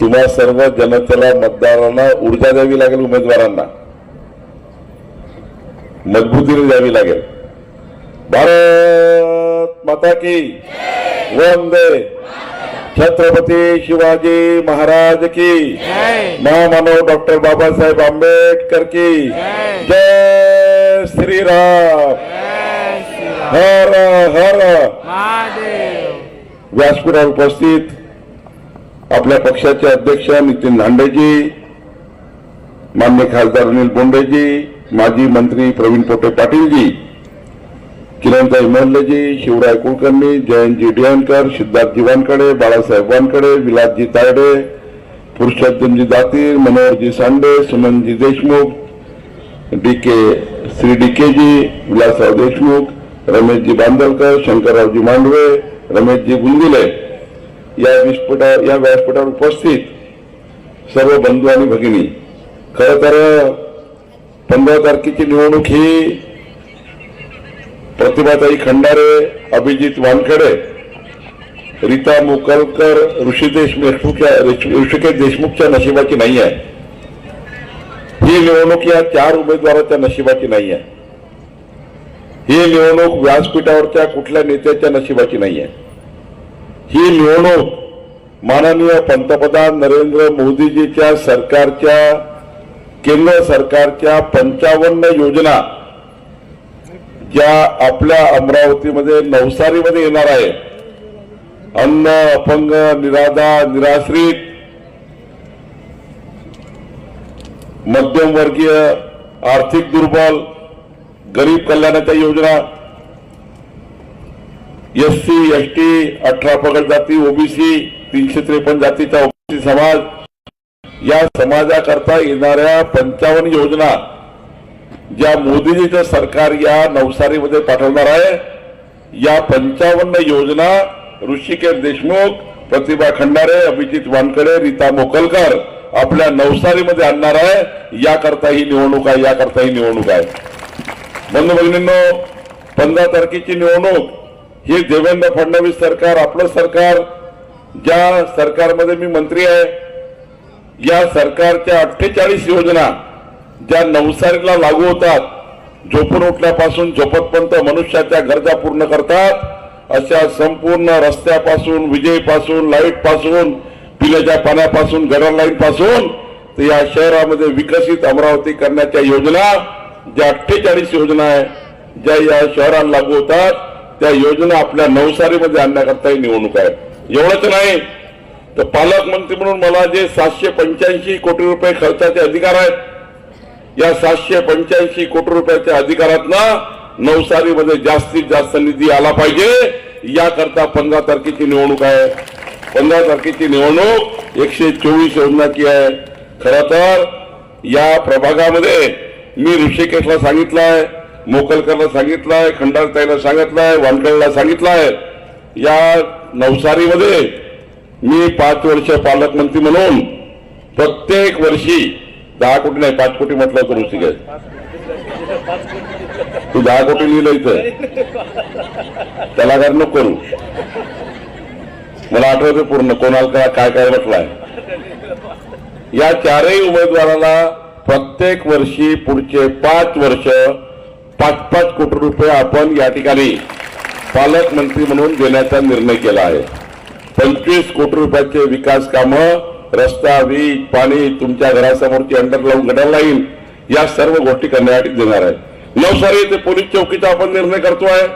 तुम्हा सर्व जनतेला मतदारांना ऊर्जा द्यावी लागेल उमेदवारांना. मजबूतीने द्यावी लागेल. भारत माता की वंदे. छत्रपती शिवाजी महाराज की महामानव डॉक्टर बाबासाहेब आंबेडकर की जय. श्रीराम. हर हर. व्यासपीठावर उपस्थित आपल्या पक्षाचे अध्यक्ष नितीन धांडेजी मान्य खासदार अनिल बोंडेजी माजी मंत्री प्रवीण पोटे पाटीलजी किरणताई मोहल्लेजी Shivray Kulkarni जयंतजी डियनकर Siddharth Wankhede Balasaheb Wankhede Vilasji Tayde पुरुषोत्तमजी Datir Manoharji Sande Sumanji Deshmukh D K Shri D KG Vilasrao Deshmukh Rameshji Bandalkar शंकररावजी मांडवे रमेशजी गुंदिले या विस्फोटा या व्यासपीठावर उपस्थित सर्व बंधू आणि भगिनी. खर तर पंधरा तारखेची निवडणूक ही प्रतिभाताई खंडारे अभिजित वानखेडे रीता मोकलकर ऋषिदेश देशमुखच्या ऋषिकेश देशमुखच्या नशिबाची नाही आहे ही निवडणूक या चार उमेदवाराच्या नशिबाची नाही आहे ही निवडणूक व्यासपीठावरच्या कुठल्या नेत्याच्या नशिबाची नाही आहे ही निवडणूक माननीय पंतप्रधान नरेंद्र मोदीजीच्या सरकारच्या केंद्र सरकारच्या पंचावन्न योजना ज्या आपल्या अमरावतीमध्ये नवसारीमध्ये येणार आहे. अन्न अपंग निराधा निराश्रित मध्यमवर्गीय आर्थिक दुर्बल गरीब कल्याणाच्या योजना एस सी एस टी अठरा पगड जाती ओबीसी तीनशे त्रेपन्न जातीचा ओबीसी समाज. या समाजाकरता येणाऱ्या पंचावन्न योजना ज्या मोदीजीचं सरकार या नवसारीमध्ये पाठवणार आहे या पंचावन्न योजना ऋषिकेश देशमुख प्रतिभा खंडारे अभिजित वानकडे रीता मोकलकर आपल्या नवसारीमध्ये आणणार आहे. याकरता ही निवडणूक आहे याकरता ही निवडणूक आहे. बंधू भगिनींनो पंधरा तारखेची निवडणूक हे देवेंद्र फडणवीस सरकार आपलं सरकार ज्या सरकारमध्ये मी मंत्री आहे या सरकारच्या अठ्ठेचाळीस योजना ज्या नवसारीला लागू होतात झोपून उठल्यापासून झोपतपर्यंत मनुष्याच्या गरजा पूर्ण करतात अशा संपूर्ण रस्त्यापासून विजेपासून लाइटपासून पिण्याच्या पाण्यापासून गडर लाईनपासून तर या शहरामध्ये विकसित अमरावती करण्याच्या योजना ज्या अठ्ठेचाळीस योजना आहे ज्या या शहराला लागू होतात त्या योजना आपल्या नवसारीमध्ये आणण्याकरता ही निवडणूक आहे. एवढंच नाही तर पालकमंत्री म्हणून मला जे सातशे पंच्याऐंशी कोटी रुपये खर्चाचे अधिकार आहेत या सातशे पंच्याऐंशी कोटी रुपयाच्या अधिकारातनं नवसारीमध्ये जास्तीत जास्त निधी आला पाहिजे. याकरता पंधरा तारखेची निवडणूक आहे. पंधरा तारखेची निवडणूक एकशे चोवीस योजनाची आहे. खरं तर या प्रभागामध्ये मी ऋषिकेशला सांगितलं आहे मोकलकरला सांगितलंय खंडारताईला सांगितलंय वानकडला सांगितलंय. या नवसारीमध्ये मी पाच वर्ष पालकमंत्री म्हणून प्रत्येक वर्षी दहा कोटी नाही पाच कोटी म्हटलं तर ऋषिकेश तू दहा कोटी लिहिलं इथं. त्याला काय नको करू. मला आठवते पूर्ण कोणाला काय काय काय म्हटलंय. या चारही उमेदवाराला प्रत्येक वर्षी पुढचे पाच वर्ष पाच पाच कोटी रुपये आपण या ठिकाणी पालकमंत्री म्हणून देण्याचा निर्णय केला आहे. पंचवीस कोटी रुपयाचे विकास कामं रस्ता वीज पाणी तुमच्या घरासमोरची अंडरग्राऊंड गटर लाईन या सर्व गोष्टी करण्यासाठी देणार आहे. नवसारी ते पोलीस चौकीचा आपण निर्णय करतोय.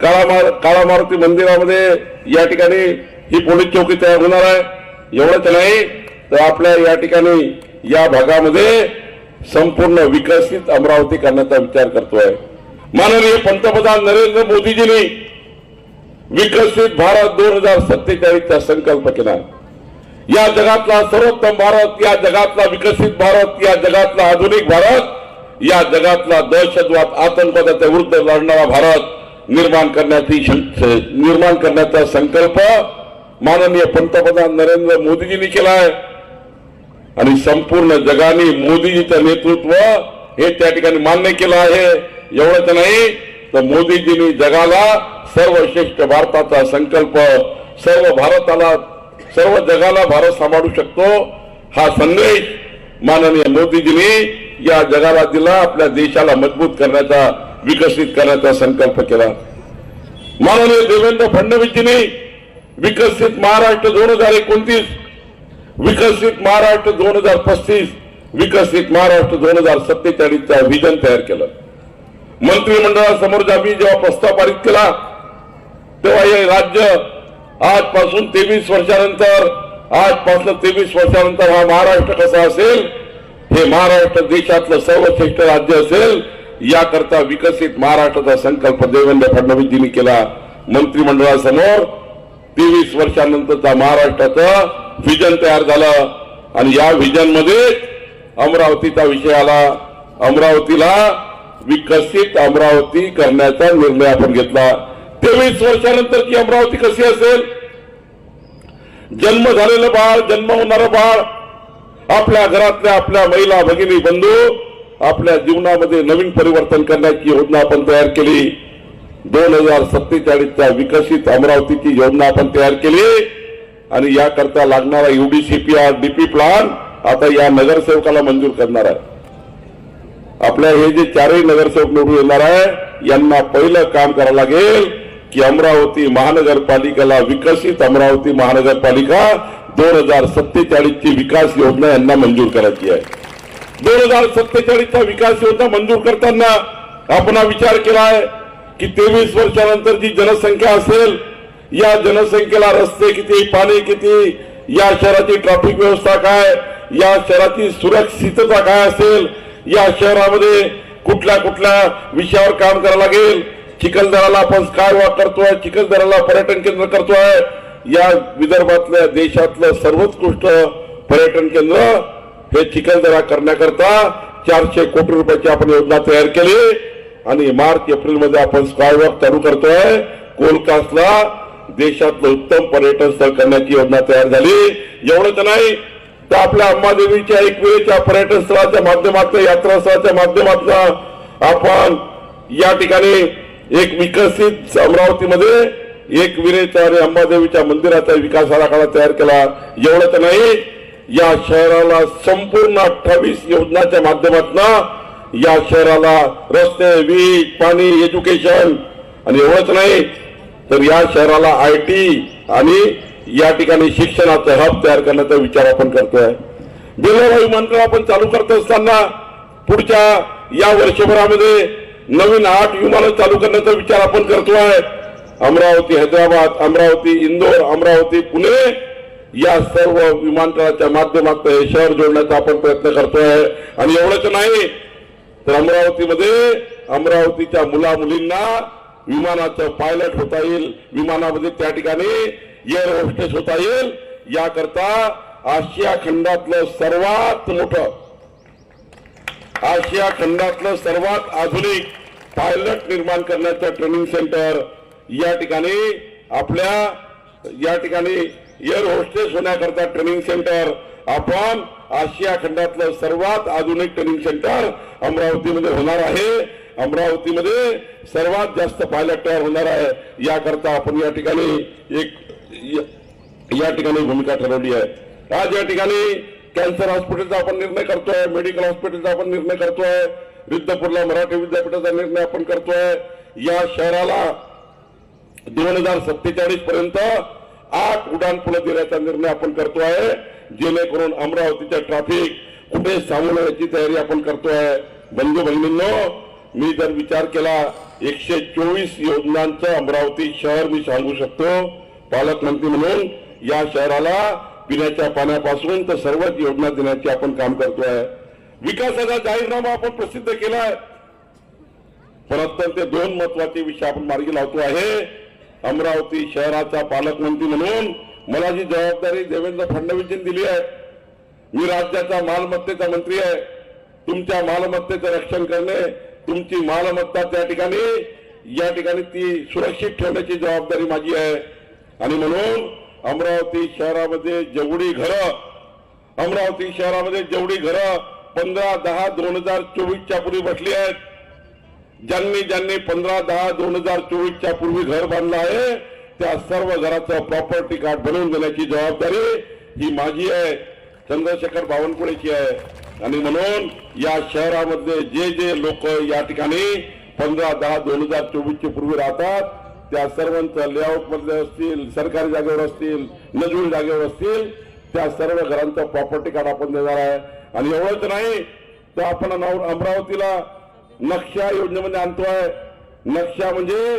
काळा मार काळा मारुती मंदिरामध्ये या ठिकाणी ही पोलीस चौकी तयार होणार आहे. एवढंच नाही तर आपल्या या ठिकाणी या भागामध्ये संपूर्ण विकसित अमरावती करण्याचा विचार करतोय. माननीय पंतप्रधान नरेंद्र मोदीजींनी विकसित भारत दोन हजार सत्तेचाळीसचा संकल्प केला या जगातला सर्वोत्तम भारत या जगातला विकसित भारत या जगातला आधुनिक भारत या जगातला दहशतवाद आतंकवादाच्या विरुद्ध लढणारा भारत निर्माण करण्याची निर्माण करण्याचा संकल्प माननीय पंतप्रधान नरेंद्र मोदीजींनी केला आहे आणि संपूर्ण जगाने मोदीजीचं नेतृत्व हे त्या ठिकाणी मान्य केलं आहे. एवढंच नाही तर मोदीजींनी जगाला सर्वश्रेष्ठ भारताचा संकल्प सर्व भारताला सर्व जगाला भारत सांभाळू शकतो हा संदेश माननीय मोदीजींनी या जगाला दिला आपल्या देशाला मजबूत करण्याचा विकसित करण्याचा संकल्प केला. माननीय देवेंद्र फडणवीसजींनी विकसित महाराष्ट्र दोन हजार एकोणतीस विकसित महाराष्ट्र दोन हजार पस्तीस विकसित महाराष्ट्र दोन हजार सत्तेचाळीसचा व्हिजन तयार केलं. मंत्रिमंडळासमोर आम्ही जेव्हा प्रस्ताव पारित केला तेव्हा हे राज्य आजपासून तेवीस वर्षानंतर आजपासून तेवीस वर्षानंतर हा महाराष्ट्र कसा असेल हे महाराष्ट्र देशातलं सर्वश्रेष्ठ राज्य असेल याकरता विकसित महाराष्ट्राचा संकल्प देवेंद्र फडणवीसजींनी केला. मंत्रिमंडळासमोर तेवीस वर्षानंतरचा महाराष्ट्राचं व्हिजन तयार झालं आणि या व्हिजनमध्ये अमरावतीचा विषय आला. अमरावतीला विकसित अमरावती करण्याचा निर्णय आपण घेतला. तेवीस वर्षानंतरची अमरावती कशी असेल? जन्म झालेलं बाळ जन्म होणारं बाळ आपल्या घरातल्या आपल्या महिला भगिनी बंधू आपल्या जीवनामध्ये नवीन परिवर्तन करण्याची योजना आपण तयार केली. दोन हजार सत्तेचाळीसच्या विकसित अमरावतीची योजना आपण तयार केली. आणि याकरता लागणारा युडीसीपीआर डीपी प्लान आता या नगरसेवकाला मंजूर करणार आहे. आपल्या हे जे चारही नगरसेवक निवडून येणार आहे यांना पहिलं काम करावं लागेल की अमरावती महानगरपालिकेला विकसित अमरावती महानगरपालिका दोन हजार सत्तेचाळीसची विकास योजना यांना मंजूर करायची आहे. दोन हजार सत्तेचाळीसचा विकास योजना मंजूर करताना आपण हा विचार केला आहे की तेवीस वर्षानंतर जी जनसंख्या असेल या जनसंख्येला रस्ते किती पाणी किती या शहराची ट्रॅफिक व्यवस्था काय या शहराची सुरक्षितता काय असेल या शहरामध्ये कुठल्या कुठल्या विषयावर काम करावं लागेल चिखलदराला आपण काय वा करतोय चिखलदराला पर्यटन केंद्र करतोय या विदर्भातल्या देशातलं सर्वोत्कृष्ट पर्यटन केंद्र हे चिखलदरा करण्याकरता चारशे कोटी रुपयाची आपण योजना तयार केली आणि मार्च एप्रिलमध्ये आपण स्कायवॉक चालू करतोय कोलकासला देशातलं उत्तम पर्यटन स्थळ करण्याची योजना तयार झाली. एवढंच नाही तर आपल्या अंबादेवीच्या एक वेळेच्या पर्यटन स्थळाच्या माध्यमातून यात्रा स्थळाच्या माध्यमातून आपण या ठिकाणी एक विकसित अमरावतीमध्ये एक विरेचा आणि अंबादेवीच्या मंदिराचा विकास आराखडा तयार केला. एवढंच नाही या शहराला संपूर्ण अठ्ठावीस योजनाच्या माध्यमातून या शहराला रस्ते वीज पाणी एज्युकेशन आणि एवढंच नाही तर या शहराला आय टी आणि या ठिकाणी शिक्षणाचं हब तयार करण्याचा विचार आपण करतोय. बेलोरा विमानतळ आपण चालू करत असताना पुढच्या या वर्षभरामध्ये नवीन आठ विमानं चालू करण्याचा विचार आपण करतोय. अमरावती हैदराबाद अमरावती इंदोर अमरावती पुणे या सर्व विमानतळाच्या माध्यमातून हे शहर जोडण्याचा आपण प्रयत्न करतोय. आणि एवढंच नाही तर अमरावतीमध्ये अमरावतीच्या मुला मुलींना विमानाचं पायलट होता येईल. विमानामध्ये त्या ठिकाणी एअर होस्टेस होता येईल. याकरता आशिया खंडातलं सर्वात मोठं आशिया खंडातलं सर्वात आधुनिक पायलट निर्माण करण्याचं ट्रेनिंग सेंटर या ठिकाणी आपल्या या ठिकाणी एअर होस्टेस होण्याकरता ट्रेनिंग सेंटर आपण आशिया खंडातलं सर्वात आधुनिक ट्रेनिंग सेंटर अमरावतीमध्ये होणार आहे. अमरावतीमध्ये सर्वात जास्त पायलट तयार होणार आहे. याकरता आपण या ठिकाणी एक या- ठिकाणी भूमिका ठरवली आहे. आज या ठिकाणी कॅन्सर हॉस्पिटलचा आपण निर्णय करतोय मेडिकल हॉस्पिटलचा आपण निर्णय करतोय रिद्धपूरला मराठी विद्यापीठाचा निर्णय आपण करतोय. या शहराला दोन हजार सत्तेचाळीस पर्यंत आठ उड्डाण पुलं देण्याचा निर्णय आपण करतो आहे जेणेकरून अमरावतीच्या ट्रॅफिक कुठे सामोरण्याची तयारी आपण करतोय. बंधू बहिणींनो मी जर विचार केला एकशे चोवीस योजनांचं अमरावती शहर मी सांगू शकतो. पालकमंत्री म्हणून या शहराला पिण्याच्या पाण्यापासून तर सर्वच योजना देण्याचे आपण काम करतोय. विकासाचा जाहीरनामा आपण प्रसिद्ध केलाय. पण अत्यंत दोन महत्त्वाचे विषय आपण मार्गी लावतो आहे. अमरावती शहराचा पालकमंत्री म्हणून मला जी जबाबदारी देवेंद्र फडणवीसजींनी दिली आहे. मी राज्याचा मालमत्तेचा मंत्री आहे. तुमच्या मालमत्तेचं रक्षण करणे तुमची मालमत्ता त्या ठिकाणी या ठिकाणी ती सुरक्षित ठेवण्याची जबाबदारी माझी आहे. आणि म्हणून अमरावती शहरामध्ये जेवढी घरं अमरावती शहरामध्ये जेवढी घरं पंधरा दहा दोन हजार चोवीसच्या पूर्वी बसली आहेत ज्यांनी ज्यांनी पंधरा दहा दोन हजार चोवीसच्या पूर्वी घर बांधलं आहे त्या सर्व घराचं प्रॉपर्टी कार्ड बनवून देण्याची जबाबदारी ही माझी आहे. चंद्रशेखर बावनकुळेची आहे. आणि म्हणून या शहरामध्ये जे जे लोक या ठिकाणी पंधरा दहा दोन हजार चोवीसच्या पूर्वी राहतात त्या सर्वांचं लेआउटमधले असतील सरकारी जागेवर असतील नजूल जागेवर असतील त्या सर्व घरांचा प्रॉपर्टी कार्ड आपण देणार आहे. आणि एवढंच नाही तर आपण अमरावतीला नक्षा योजनेमध्ये आणतोय. नक्षा म्हणजे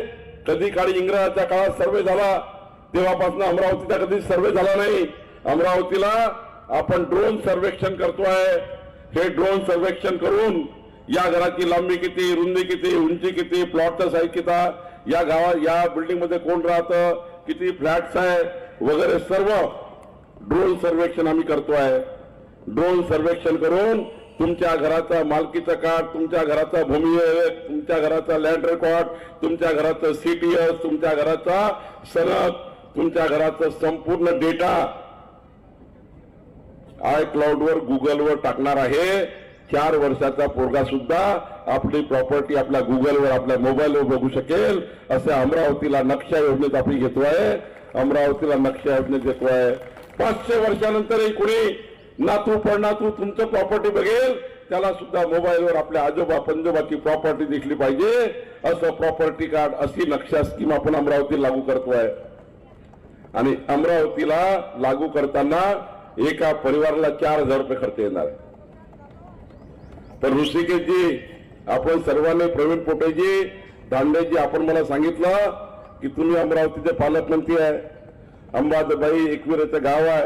कधी काळी इंग्रजाच्या काळात सर्वे झाला तेव्हापासून अमरावतीचा कधी सर्वे झाला नाही. अमरावतीला आपण ड्रोन सर्वेक्षण करतोय. हे ड्रोन सर्वेक्षण करून या घराची लांबी किती रुंदी किती उंची किती प्लॉटचा साईज किती या गावात या बिल्डिंगमध्ये कोण राहतं किती फ्लॅट्स आहे वगैरे सर्व ड्रोन सर्वेक्षण आम्ही करतो आहे. ड्रोन सर्वेक्षण करून तुमच्या घराचा मालकीचा कार्ड तुमच्या घराचा भूमी तुमच्या घराचा लँड रेकॉर्ड तुमच्या घराचं सीटीएस तुमच्या घराचा सनद तुमच्या घराचा संपूर्ण डेटा आय क्लाउडवर गुगलवर टाकणार आहे. चार वर्षाचा पोरगा सुद्धा आपली प्रॉपर्टी आपल्या गुगलवर आपल्या मोबाईलवर बघू शकेल. असे अमरावतीला नक्षा योजनेत आपण घेतोय. अमरावतीला नक्षा योजनेत घेतो आहे पाचशे वर्षानंतरही कुणी नातू पडनातू तुमचं प्रॉपर्टी बघेल त्याला सुद्धा मोबाईलवर आपल्या आजोबा पंजोबाची प्रॉपर्टी दिसली पाहिजे. असं प्रॉपर्टी कार्ड अशी नक्षा स्कीम आपण अमरावती लागू करतोय. आणि अमरावतीला लागू करताना एका परिवाराला चार हजार रुपये खर्च येणार. आहे तर ऋषिकेशजी आपण सर्वांनी प्रवीण पोटेजी दांडेजी आपण मला सांगितलं की तुम्ही अमरावतीचे पालकमंत्री आहे. अंबाजबाई एकविराचं गाव आहे.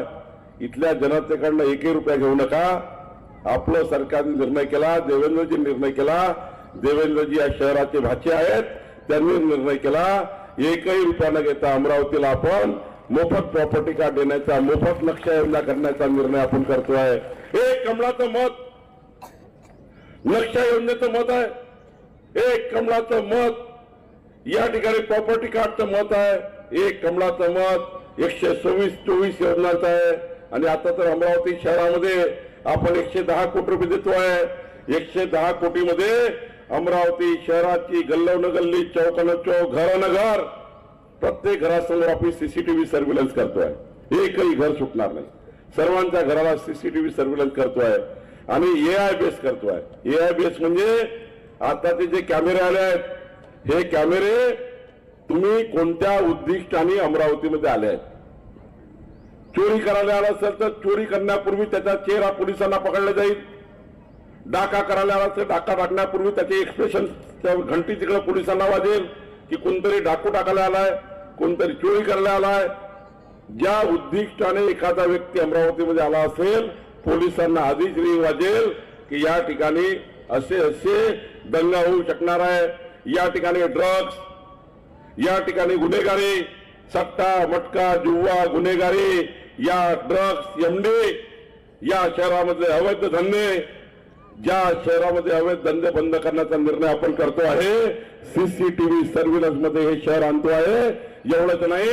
इथल्या जनतेकडनं एकही रुपया घेऊ नका. आपलं सरकारने निर्णय केला देवेंद्रजी निर्णय केला. देवेंद्रजी या शहराचे भाचे आहेत त्यांनी निर्णय केला. एकही रुपया न घेता अमरावतीला आपण मोफत प्रॉपर्टी कार्ड देण्याचा मोफत लक्ष योजना करण्याचा निर्णय आपण करतो आहे. एक कमळाचं मत. लक्ष योजनेचं मत आहे. एक कमळाचं मत. या ठिकाणी प्रॉपर्टी कार्डचं मत आहे. एक कमळाचं मत. एकशे सव्वीस चोवीस योजनाचं आहे. आणि आता तर अमरावती शहरामध्ये आपण एकशे दहा कोटी रुपये देतो आहे. एकशे दहा कोटीमध्ये अमरावती शहराची गल्लवनं गल्ली चौकानं चौक घर घर प्रत्येक घरासमोर आपण सीसीटीव्ही सर्व्हिलन्स करतोय. एकही घर सुटणार नाही. सर्वांच्या घराला सीसीटीव्ही सर्व्हिलन्स करतोय. आणि ए आय बेस करतोय. ए आय बेस म्हणजे आता ते जे कॅमेरे आले आहेत हे कॅमेरे तुम्ही कोणत्या उद्दिष्टाने अमरावतीमध्ये आले आहेत? चोरी करायला आला असेल तर चोरी करण्यापूर्वी त्याचा चेहरा पोलिसांना पकडला जाईल. डाका करायला आला असेल डाका टाकण्यापूर्वी त्याचे एक्सप्रेशन घंटी तिकडे पोलिसांना वाजेल की कोणतरी डाकू टाकायला आलाय. कोणतरी चोरी करायला आलाय ज्या उद्दिष्टाने एखादा व्यक्ती अमरावतीमध्ये आला असेल पोलिसांना आधीच रिंग वाजेल की या ठिकाणी असे असे दंगा होऊ शकणार आहे. या ठिकाणी ड्रग्ज या ठिकाणी गुन्हेगारी सट्टा मटका जुव्वा गुन्हेगारी या ड्रग्ज एमडी या शहरामधले अवैध धंदे ज्या शहरामध्ये अवैध धंदे बंद करण्याचा निर्णय आपण करतो आहे सीसीटीव्ही सर्व्हिलन्समध्ये हे शहर आणतो आहे. एवढंच नाही.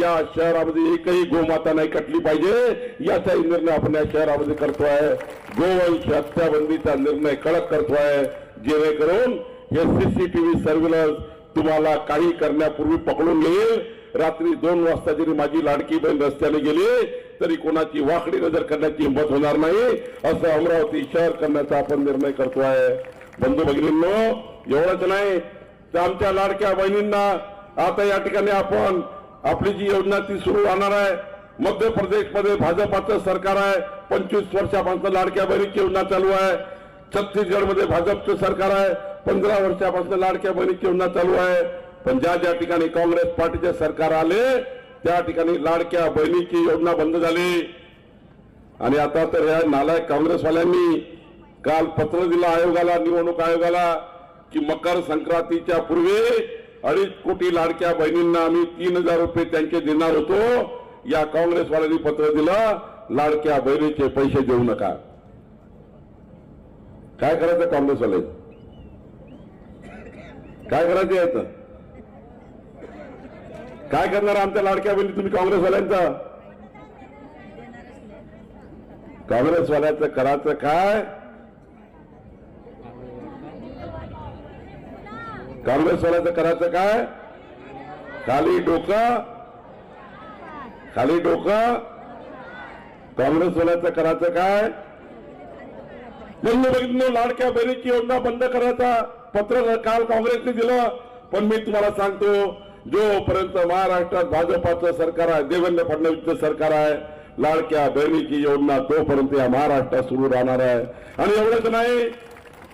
या शहरामध्ये एकही गोमाता नाही कटली पाहिजे. याचाही निर्णय आपण या शहरामध्ये करतो आहे गोवंश हत्याबंदीचा निर्णय कडक करतो आहे जेणेकरून हे सीसीटीव्ही सर्व्हिलन्स तुम्हाला काही करण्यापूर्वी पकडून घेईल. रात्री दोन वाजता जरी माझी लाडकी बहीण रस्त्याने गेली तरी कोणाची वाकडी नजर करण्याची हिंमत होणार नाही. असं अमरावती शहर करण्याचा आपण निर्णय करतो आहे बंधू भगिनींनो एवढंच नाही. तर आमच्या लाडक्या बहिणींना आता या ठिकाणी आपण आपली जी योजना ती सुरू राहणार आहे. मध्य प्रदेशमध्ये भाजपाचं सरकार आहे. पंचवीस वर्षापासून लाडक्या बहिणीची योजना चालू आहे. छत्तीसगडमध्ये भाजपचं सरकार आहे. पंधरा वर्षापासून लाडक्या बहिणीची योजना चालू आहे. पण ज्या ज्या ठिकाणी काँग्रेस पार्टीचे सरकार आले त्या ठिकाणी लाडक्या बहिणीची योजना बंद झाली. आणि आता तर या नालायक काँग्रेसवाल्यांनी काल पत्र दिलं आयोगाला निवडणूक आयोगाला की मकर संक्रांतीच्या पूर्वी अडीच कोटी लाडक्या बहिणींना आम्ही तीन हजार रुपये त्यांचे देणार होतो. या काँग्रेसवाल्यांनी पत्र दिलं लाडक्या बहिणीचे पैसे देऊ नका. काय करायचं काँग्रेसवाले? काय करायचं याचं? काय करणार आमच्या लाडक्या बहिणी तुम्ही काँग्रेसवाल्यांचा? काँग्रेसवाल्याचं करायचं काय? काँग्रेसवाल्याचं करायचं काय? खाली डोकं. खाली डोकं. काँग्रेस वाल्याचं करायचं काय? बंधू बघितलं लाडक्या बहिणीची योजना बंद करायचा. पत्र काल काँग्रेसने दिलं. पण मी तुम्हाला सांगतो जोपर्यंत महाराष्ट्रात भाजपाचं सरकार आहे देवेंद्र फडणवीसचं सरकार आहे लाडक्या बहिणीची योजना तोपर्यंत या महाराष्ट्रात सुरू राहणार आहे. आणि एवढंच नाही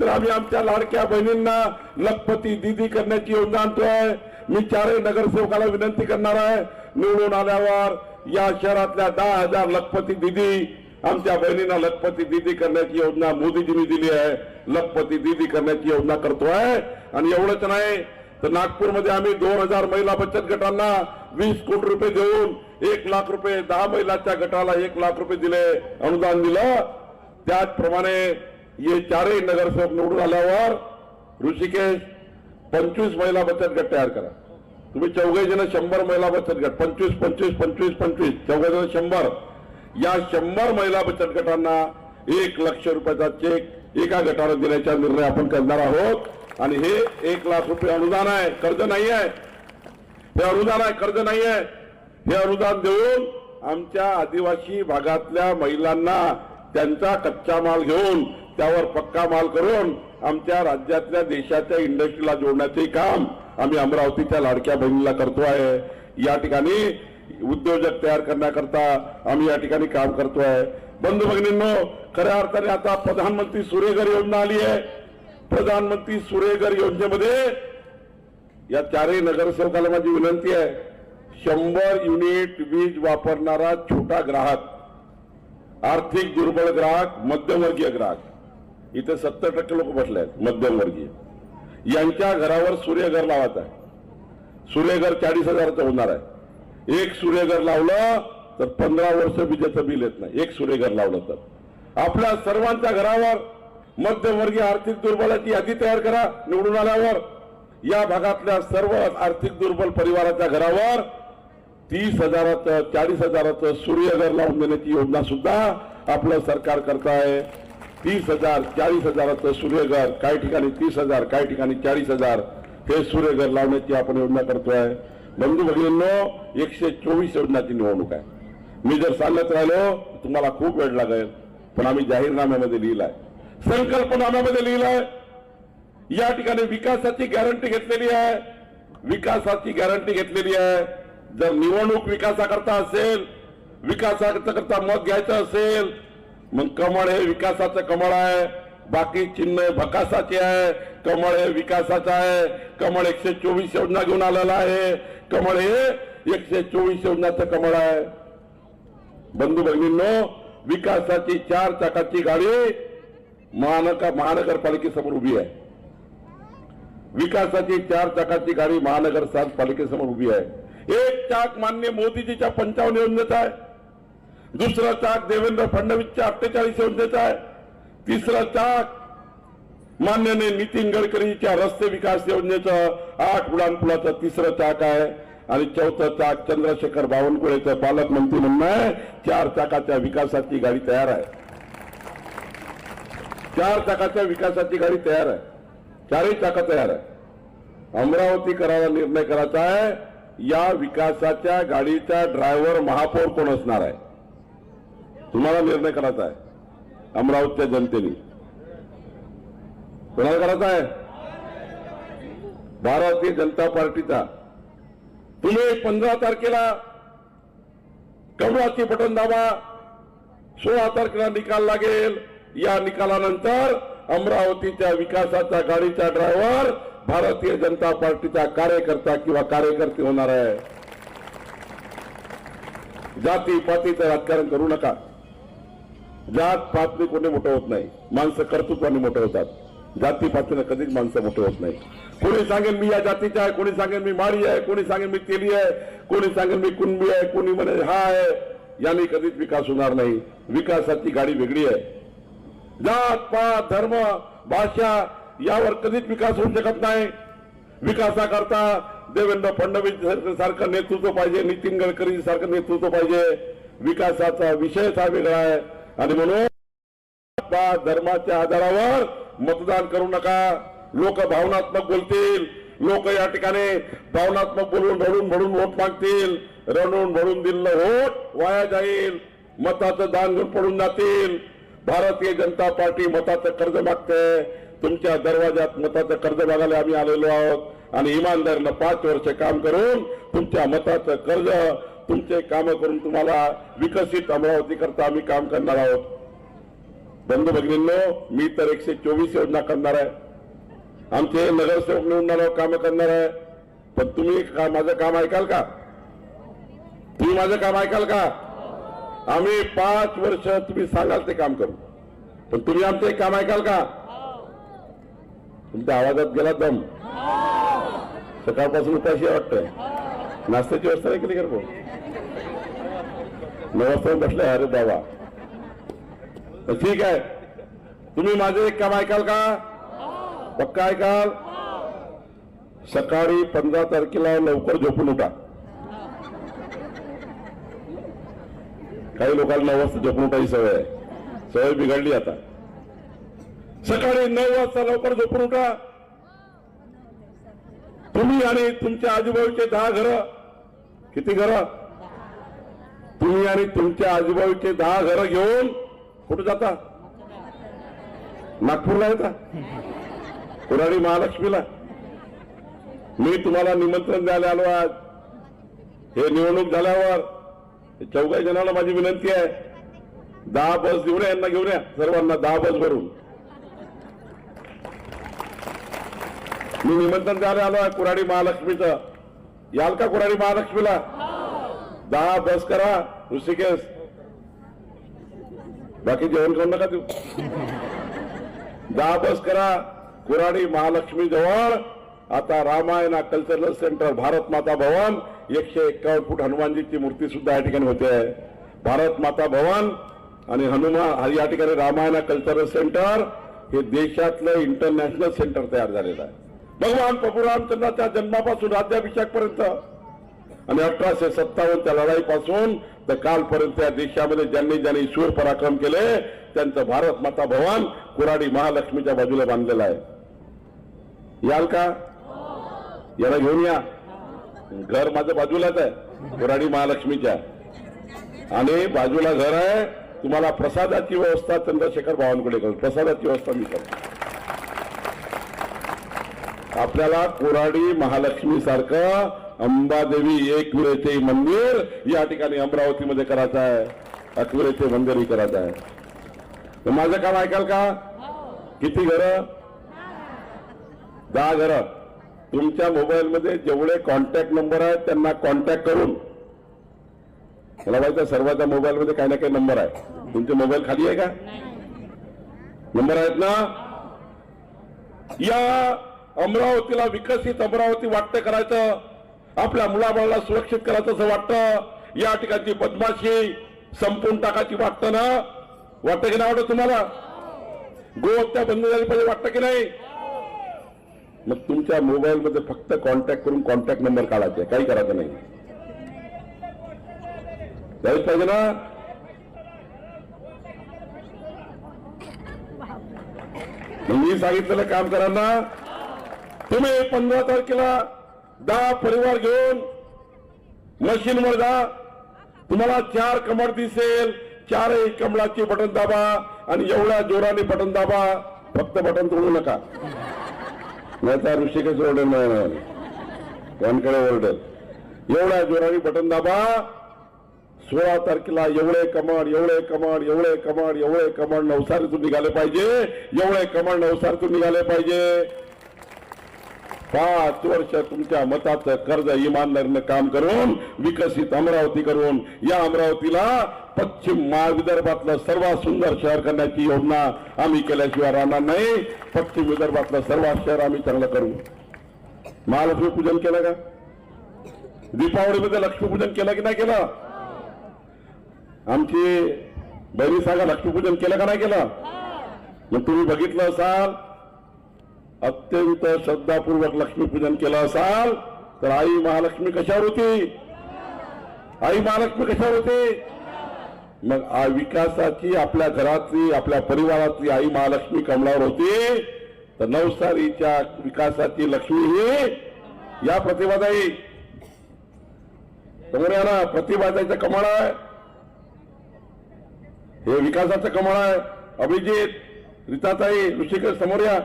तर आम्ही आमच्या लाडक्या बहिणींना लखपती दिदी करण्याची योजना आणतोय. मी चारही नगरसेवकाला विनंती करणार आहे. निवडून आल्यावर या शहरातल्या दहा हजार लखपती दिदी आमच्या बहिणींना लखपती दिदी करण्याची योजना मोदीजींनी दिली आहे. लखपती दिदी करण्याची योजना करतोय. आणि एवढंच नाही तर नागपूरमध्ये आम्ही दोन हजार महिला बचत गटांना वीस कोटी रुपये देऊन एक लाख रुपये दहा महिलाच्या गटाला एक लाख रुपये दिले अनुदान दिलं. त्याचप्रमाणे हे चारही नगरसेवक निवडून आल्यावर ऋषिकेश पंचवीस महिला बचत गट तयार करा. तुम्ही चौघे जण शंभर महिला बचत गट पंचवीस पंचवीस पंचवीस पंचवीस चौघे जण शंभर. या शंभर महिला बचत गटांना एक लक्ष रुपयाचा चेक एका गटाला देण्याचा निर्णय आपण करणार आहोत. आणि हे एक लाख रुपये अनुदान आहे कर्ज नाही आहे. हे अनुदान आहे कर्ज नाही आहे. हे अनुदान देऊन आमच्या आदिवासी भागातल्या महिलांना त्यांचा कच्चा माल घेऊन त्यावर पक्का माल करून आमच्या राज्यातल्या देशाच्या इंडस्ट्रीला जोडण्याचे काम आम्ही अमरावतीच्या लाडक्या बहिणीला करतो आहे. या ठिकाणी उद्योजक तयार करण्याकरता आम्ही या ठिकाणी काम करतो आहे. बंधू भगिनींनो खऱ्या अर्थाने आता प्रधानमंत्री सूर्यघर योजना आली आहे. प्रधानमंत्री सूर्यघर योजनेमध्ये या चारही नगरसेवकाला माझी विनंती आहे शंभर युनिट वीज वापरणारा छोटा ग्राहक आर्थिक दुर्बल ग्राहक मध्यमवर्गीय ग्राहक इथे सत्तर टक्के लोक बसले आहेत मध्यमवर्गीय यांच्या घरावर सूर्यघर लावायचं आहे. सूर्यघर चाळीस हजाराचं होणार आहे. एक सूर्यघर लावलं तर पंधरा वर्ष विजेचं बिल येत नाही. एक सूर्यघर लावलं तर. आपल्या सर्वांच्या घरावर मध्यमवर्गीय आर्थिक दुर्बलाची यादी तयार करा निवडून आल्यावर. या भागातल्या सर्व आर्थिक दुर्बल परिवाराच्या घरावर तीस हजाराचं चाळीस हजाराचं सूर्यघर लावून देण्याची योजना सुद्धा आपलं सरकार करत आहे तीस हजार चाळीस हजाराचं सूर्यघर काही ठिकाणी तीस हजार काही ठिकाणी चाळीस हजार हे सूर्यघर लावण्याची आपण योजना करतोय. बंधू भगिनींनो एकशे चोवीस योजनाची निवडणूक आहे. मी जर सांगत राहिलो तुम्हाला खूप वेळ लागेल पण आम्ही जाहीरनाम्यामध्ये लिहिलाय. संकल्पनाम्यामध्ये लिहिलाय. या ठिकाणी विकासाची गॅरंटी घेतलेली आहे. विकासाची गॅरंटी घेतलेली आहे. जर निवडणूक विकासाकरता असेल विकासाकरता मत घ्यायचं असेल मग कमळ हे विकासाचं कमळ आहे. बाकी चिन्ह भकासाचे आहे. कमळ हे विकासाचं आहे. कमळ एकशे चोवीस योजना घेऊन आलेला आहे. कमळ हे एकशे चोवीस योजनाचं कमळ आहे. बंधू भगिनींनो विकासाची चार चाकाची गाडी महानगर महानगरपालिकेसमोर उभी आहे. विकासाची चार चाकाची गाडी महानगर पालिकेसमोर उभी आहे. एक चाक मान्य मोदीजीच्या पंचावन्न योजनेचा आहे. दुसरा चाक देवेंद्र फडणवीसच्या अठ्ठेचाळीस योजनेचा आहे. तिसरा चाक मान्यने नितीन गडकरीच्या रस्ते विकास योजनेचं आठ उडानपुलाचं तिसरा चाक आहे. आणि चौथं चाक चंद्रशेखर बावनकुळेचं पालकमंत्री म्हणणं आहे चार चाकाच्या विकासाची गाडी तयार आहे. चार चाकाच्या विकासाची गाडी तयार आहे. चारही चाका तयार आहे. अमरावती करायला निर्णय करायचा आहे. या विकासाच्या गाडीचा ड्रायव्हर महापौर कोण असणार आहे? तुम्हाला निर्णय करायचा आहे. अमरावतीच्या जनतेने. कोणाला करायचा आहे? भारतीय जनता पार्टीचा. तुम्ही पंधरा तारखेला कमळाची बटन दाबा. सोळा तारखेला निकाल लागेल. या निकालानंतर अमरावतीच्या विकासाचा गाडीचा ड्रायव्हर भारतीय जनता पार्टीचा कार्यकर्ता किंवा कार्यकर्ते होणार आहे. जाती पातीचं राजकारण करू नका. जात पातने कोणी मोठं होत नाही. माणसं कर्तृत्वाने मोठं होतात. जाती पातीनं कधीच माणसं मोठं होत नाही. कोणी सांगेल मी या जातीचा आहे कोणी सांगेल मी माळी आहे कोणी सांगेल मी तेली आहे कोणी सांगेल मी कुणबी आहे कोणी म्हणे हा आहे याने कधीच विकास होणार नाही. विकासाची गाडी वेगळी आहे. जात पात धर्म भाषा यावर कधीच विकास होऊ शकत नाही. विकासाकरता देवेंद्र फडणवीस सारखं नेतृत्व पाहिजे नितीन गडकरी सारखं नेतृत्व पाहिजे. विकासाचा विषय हा वेगळा आहे. आणि म्हणून धर्माच्या आधारावर मतदान करू नका. लोक भावनात्मक बोलतील. लोक या ठिकाणी भावनात्मक बोलून भरून भरून वोट मागतील. रडून भरून दिलेलं वोट वाया जाईल. मताचं दान घेऊन पडून जातील. भारतीय जनता पार्टी मताचं कर्ज मागते. तुमच्या दरवाजात मताचं कर्ज मागायला आम्ही आलेलो आहोत. आणि इमानदारीनं पाच वर्ष काम करून तुमच्या मताचं कर्ज तुमचे काम करून तुम्हाला विकसित अमरावती करता आम्ही काम करणार आहोत. बंधू भगिनींनो मी तर एकशे चोवीस योजना करणार आहे. आमचे नगरसेवक निवडणार काम करणार आहे. पण तुम्ही माझं काम ऐकाल का? तुम्ही माझं काम ऐकाल का? आम्ही पाच वर्ष तुम्ही सांगाल ते काम करू. पण तुम्ही आमचं एक काम ऐकाल का? तुमच्या आवाजात गेला दम. सकाळपासून उपाशी वाटतंय. नाश्त्याची व्यवस्था नाही केली करतो नऊ वाजता बसले अरे बाबा तर ठीक आहे. तुम्ही माझे एक काम ऐकाल का? पक्का ऐकाल? सकाळी पंधरा तारखेला लवकर झोपून उठा. काही लोकांना नऊ वाजता झोपून उठायची सवय आहे. सवय बिघडली आता. सकाळी नऊ वाजता लवकर झोपून उठा. तुम्ही आणि तुमच्या आजूबाजूचे दहा घर. किती घर? तुम्ही आणि तुमच्या आजूबाजूचे दहा घरं घेऊन कुठे जाता? नागपूरला येता? कुराडी महालक्ष्मीला? मी तुम्हाला निमंत्रण द्यायला आलो आज. हे निवडणूक झाल्यावर चौघा जणांना माझी विनंती आहे. दहा बस घेऊन यांना घेऊन या. सर्वांना दहा बस भरून. मी निमंत्रण द्यायला आलो आहे कुराडी महालक्ष्मीचं. याल का कुराडी महालक्ष्मीला? दहा बस करा ऋषिकेश. बाकी जेवण करू नका तू. दहा बस करा कुराडी महालक्ष्मी जवळ. आता रामायण कल्चरल सेंटर भारत माता भवन. एकशे एक्कावन्न फूट हनुमानजीची मूर्ती सुद्धा या ठिकाणी होते. आहे भारत माता भवन आणि हनुमान या ठिकाणी रामायण कल्चरल सेंटर हे देशातलं इंटरनॅशनल सेंटर तयार झालेलं आहे. भगवान प्रभू रामचंद्राच्या जन्मापासून राज्याभिषेकपर्यंत आणि अठराशे सत्तावन्नच्या लढाईपासून तर कालपर्यंत या देशामध्ये ज्यांनी ज्यांनी शूर पराक्रम केले त्यांचं भारत माता भवन कुराडी महालक्ष्मीच्या बाजूला बांधलेलं आहे. याल का? याला घेऊन या. घर माझं बाजूलाच आहे कुराडी महालक्ष्मीच्या. आणि बाजूला घर आहे तुम्हाला प्रसादाची व्यवस्था चंद्रशेखर भावांकडे करू. प्रसादाची व्यवस्था मी करतो. आपल्याला कोराडी महालक्ष्मी सारखं अंबादेवी एकविरेचे मंदिर या ठिकाणी अमरावतीमध्ये करायचं आहे. अकविरेचे मंदिरही करायचं आहे. तर माझं काम ऐकाल का? किती घर? दहा घर. तुमच्या मोबाईलमध्ये जेवढे कॉन्टॅक्ट नंबर आहेत त्यांना कॉन्टॅक्ट करून. मला माहिती सर्वांच्या मोबाईलमध्ये काही ना काही नंबर आहे. तुमचे मोबाईल खाली आहे का? नंबर आहेत ना? या! अमरावतीला विकसित अमरावती वाटतं करायचं आपल्या मुलाबाळाला सुरक्षित करायचं असं वाटतं. या ठिकाणची बदमाशी संपून टाकायची वाटतं ना? वाटतं की नाही वाटत तुम्हाला? गोहत्या बंद झाली पाहिजे वाटतं की नाही? मग तुमच्या मोबाईलमध्ये फक्त कॉन्टॅक्ट करून कॉन्टॅक्ट नंबर काढायचे काही करायचं नाही. जायच पाहिजे ना? मी सांगितलेलं काम करा ना. तुम्ही पंधरा तारखेला दहा परिवार घेऊन मशीनवर जा. तुम्हाला चार कमर दिसेल. चारही कमळाची बटन दाबा आणि एवढ्या जोराने बटन दाबा. फक्त बटन तोडू नका. नाही तर ऋषिकेश ओरडेल नाही कोणकडे ओरडेल? एवढ्या जोराने बटन दाबा. सोळा तारखेला एवढे कमांड एवढे कमांड एवढे कमांड एवढे कमांड नवसारीतून निघाले पाहिजे. एवढे कमांड नवसारीतून निघाले पाहिजे. पाच वर्ष तुमच्या मताचं कर्ज इमानदारीनं काम करून विकसित अमरावती करून या अमरावतीला पश्चिम महाविदर्भातलं सर्वात सुंदर शहर करण्याची योजना आम्ही केल्याशिवाय राहणार नाही. पश्चिम विदर्भातलं सर्वात शहर आम्ही चांगलं करू. महालक्ष्मी पूजन केलं का? दीपावलीमध्ये लक्ष्मीपूजन केलं की नाही केलं? आमची बहिणी सांगा लक्ष्मीपूजन केलं का नाही केलं? मग तुम्ही बघितलं असाल अत्यंत श्रद्धापूर्वक लक्ष्मीपूजन केलं असाल तर आई महालक्ष्मी कशावर होती? आई महालक्ष्मी कशावर होती? मग आ विकासाची आपल्या घरातली आपल्या परिवारातली आई महालक्ष्मी कमलावर होती. तर नवसारीच्या विकासाची लक्ष्मी ही या प्रतिभाताई. समोर या ना प्रतिभाताईचं कमळ आहे. हे विकासाचं कमळ आहे. अभिजित रीताताई ऋषिकेश समोर या.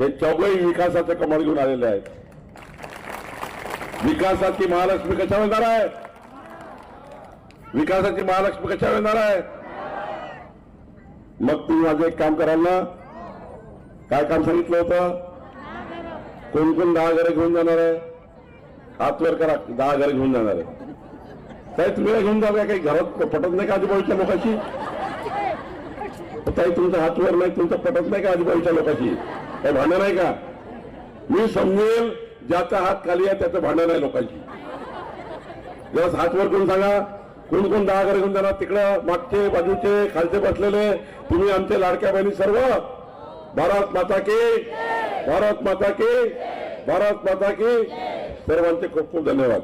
हे चौघही विकासाचं कमळ घेऊन आलेले आहेत. विकासाची महालक्ष्मी कशा येणार आहे? विकासाची महालक्ष्मी कशा येणार आहे? मग तुम्ही माझं एक काम कराल ना? काय काम सांगितलं होतं? कोण कोण दहा घरं घेऊन जाणार आहे? हातवर करा दहा घरं घेऊन जाणार आहे. ताई तुम्ही घेऊन जाणार काही घरात पटत नाही का आजूबाजूच्या लोकांशी? ताई तुमचा हातवर नाही तुमचं पटत नाही का आजूबाजूच्या लोकांशी? काय भांडण आहे का? मी समजेल ज्याचा हात खाली आहे त्याचं भांडण आहे लोकांची. जरा हातवर करून सांगा. कोण कोण दहा घरं घेऊन जाणार? तिकडं मागचे बाजूचे खालचे बसलेले तुम्ही आमचे लाडक्या बहिणी सर्व? भारत माता की भारत माता की भारत माता की सर्वांचे खूप खूप धन्यवाद.